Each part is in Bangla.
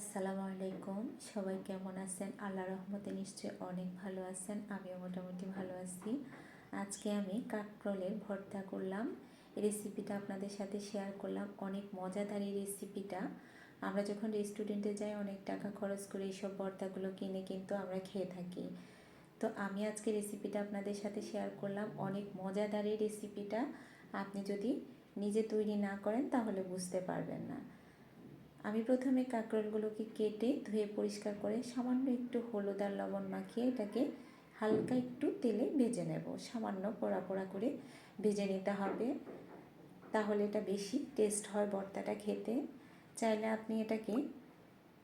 আসসালামু আলাইকুম। সবাই কেমন আছেন? আল্লাহ রহমতে নিশ্চয়ই অনেক ভালো আছেন। আমিও মোটামুটি ভালো আছি। আজকে আমি কাকরলের ভর্তা করলাম। রেসিপিটা আপনাদের সাথে শেয়ার করলাম। অনেক মজাদার এই রেসিপিটা। আমরা যখন রেস্টুরেন্টে যাই, অনেক টাকা খরচ করে এইসব ভর্তাগুলো কিনে কিন্তু আমরা খেয়ে থাকি। তো আমি আজকে রেসিপিটা আপনাদের সাথে শেয়ার করলাম। অনেক মজাদার এই রেসিপিটা। আপনি যদি নিজে তৈরি না করেন, তাহলে বুঝতে পারবেন না। আমি প্রথমে কাঁকরোলগুলোকে কেটে ধুয়ে পরিষ্কার করে সামান্য একটু হলুদ আর লবণ মাখিয়ে এটাকে হালকা একটু তেলে ভেজে নেব। সামান্য পোড়া পোড়া করে ভেজে নিতে হবে। তাহলে এটা বেশি টেস্ট হয় ভর্তাটা খেতে। চাইলে আপনি এটাকে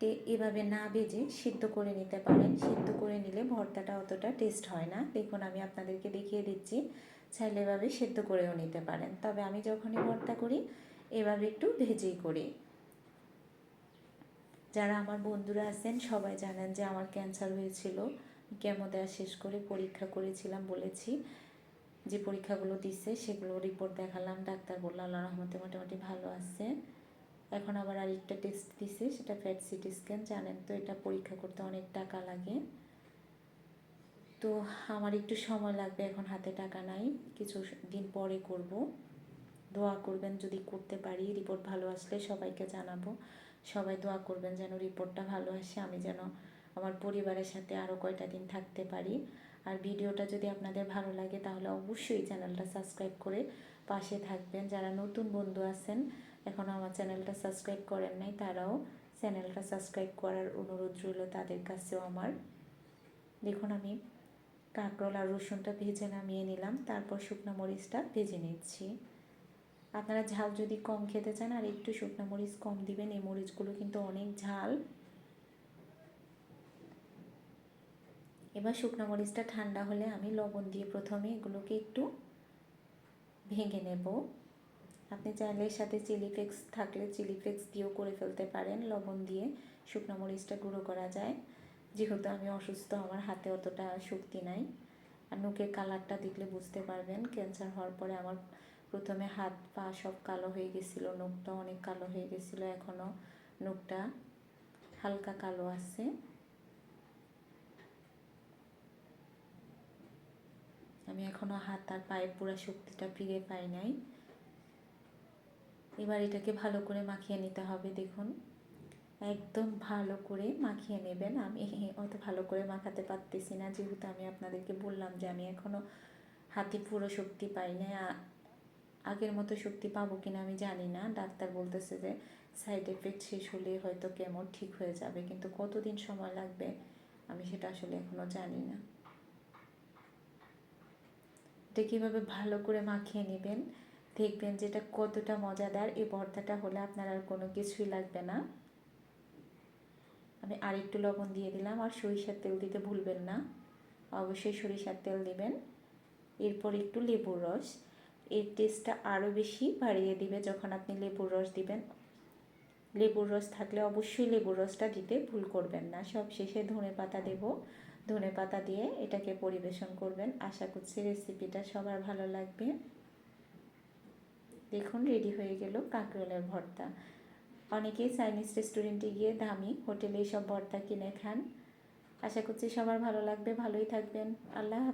তে এভাবে না ভেজে সিদ্ধ করে নিতে পারেন। সিদ্ধ করে নিলে ভর্তাটা অতটা টেস্ট হয় না। দেখুন, আমি আপনাদেরকে দেখিয়ে দিচ্ছি। চাইলে এভাবে সিদ্ধ করেও নিতে পারেন। তবে আমি যখনই ভর্তা করি, এভাবে একটু ভেজেই করি। যারা আমার বন্ধুরা আছেন, সবাই জানেন যে আমার ক্যান্সার হয়েছিল। কেমো দেওয়া শেষ করে পরীক্ষা করেছিলাম বলেছি। যে পরীক্ষাগুলো দিছে, সেগুলো রিপোর্ট দেখালাম। ডাক্তার বলল আল্লাহ রহমতে মোটামুটি ভালো আছে। এখন আবার আরেকটা টেস্ট দিছে, সেটা ফ্যাট সিটি স্ক্যান। জানেন তো, এটা পরীক্ষা করতে অনেক টাকা লাগে। তো আমার একটু সময় লাগবে, এখন হাতে টাকা নাই। কিছু দিন পরে করব। দোয়া করবেন যদি করতে পারি রিপোর্ট ভালো আসলে সবাইকে জানাব। সবাই দোয়া করবেন যেন রিপোর্টটা ভালো আসে। আমি যেন আমার পরিবারের সাথে আরও কয়টা দিন থাকতে পারি। আর ভিডিওটা যদি আপনাদের ভালো লাগে, তাহলে অবশ্যই চ্যানেলটা সাবস্ক্রাইব করে পাশে থাকবেন। যারা নতুন বন্ধু আছেন এখনও আমার চ্যানেলটা সাবস্ক্রাইব করেন নাই, তারাও চ্যানেলটা সাবস্ক্রাইব করার অনুরোধ রইল তাদের কাছেও আমার। দেখুন, আমি কাঁকরোল আর রসুনটা ভেজে নামিয়ে নিলাম। তারপর শুকনো মরিচটা ভেজে নিচ্ছি। আপনারা ঝাল যদি কম খেতে চান আর একটু শুকনো মরিচ কম দিবেন, এই মরিচগুলো কিন্তু অনেক ঝাল। এবার শুকনো মরিচটা ঠান্ডা হলে আমি লবণ দিয়ে প্রথমে এগুলোকে একটু ভেঙে নেব। আপনি চাইলে এর সাথে চিলি ফ্লেক্স থাকলে চিলি ফ্লেক্স দিয়েও করে ফেলতে পারেন, লবণ দিয়ে শুকনো মরিচটা গুঁড়ো করা যায়। যেহেতু আমি অসুস্থ, আমার হাতে অতটা শক্তি নাই। আর নুকের কালারটা দেখলে বুঝতে পারবেন, ক্যান্সার হওয়ার পরে আমার প্রথমে হাত পা সব কালো হয়ে গেছিল, নখটা অনেক কালো হয়ে গেছিল এখনও নখটা হালকা কালো আছে। আমি এখনও হাত আর পায়ের পুরো শক্তিটা ফিরে পাই নাই। এবার এটাকে ভালো করে মাখিয়ে নিতে হবে, দেখুন। একদম ভালো করে মাখিয়ে নেবেন। আমি অত ভালো করে মাখাতে পারতেছি না, যেহেতু আমি আপনাদেরকে বললাম যে আমি এখনও হাতে পুরো শক্তি পাই না আগের মতো শক্তি পাবো কিনা আমি জানি না। ডাক্তার বলতেছে যে সাইড এফেক্ট শেষ হলে হয়তো কেমন ঠিক হয়ে যাবে, কিন্তু কতদিন সময় লাগবে আমি সেটা আসলে এখনও জানি না। এটা কীভাবে ভালো করে মাখিয়ে নেবেন? দেখবেন যেটা কতটা মজাদার, এই ভর্তাটা হলে আপনার আর কোনো কিছুই লাগবে না। আমি আরেকটু লবণ দিয়ে দিলাম, আর সরিষার তেল দিতে ভুলবেন না। অবশ্যই সরিষার তেল দিবেন। এরপর একটু লেবুর রস। এর টেস্টটা আরও বেশি বাড়িয়ে দিবে যখন আপনি লেবুর রস দিবেন। লেবুর রস থাকলে অবশ্যই লেবুর রসটা দিতে ভুল করবেন না। সব শেষে ধনে পাতা দেব। ধনে পাতা দিয়ে এটাকে পরিবেশন করবেন। আশা করছি রেসিপিটা সবার ভালো লাগবে। দেখুন রেডি হয়ে গেল কাঁকরোলের ভর্তা। অনেকেই চাইনিজ রেস্টুরেন্টে গিয়ে দামি হোটেলে সব ভর্তা কিনে খান। আশা করছি সবার ভালো লাগবে। ভালোই থাকবেন। আল্লাহ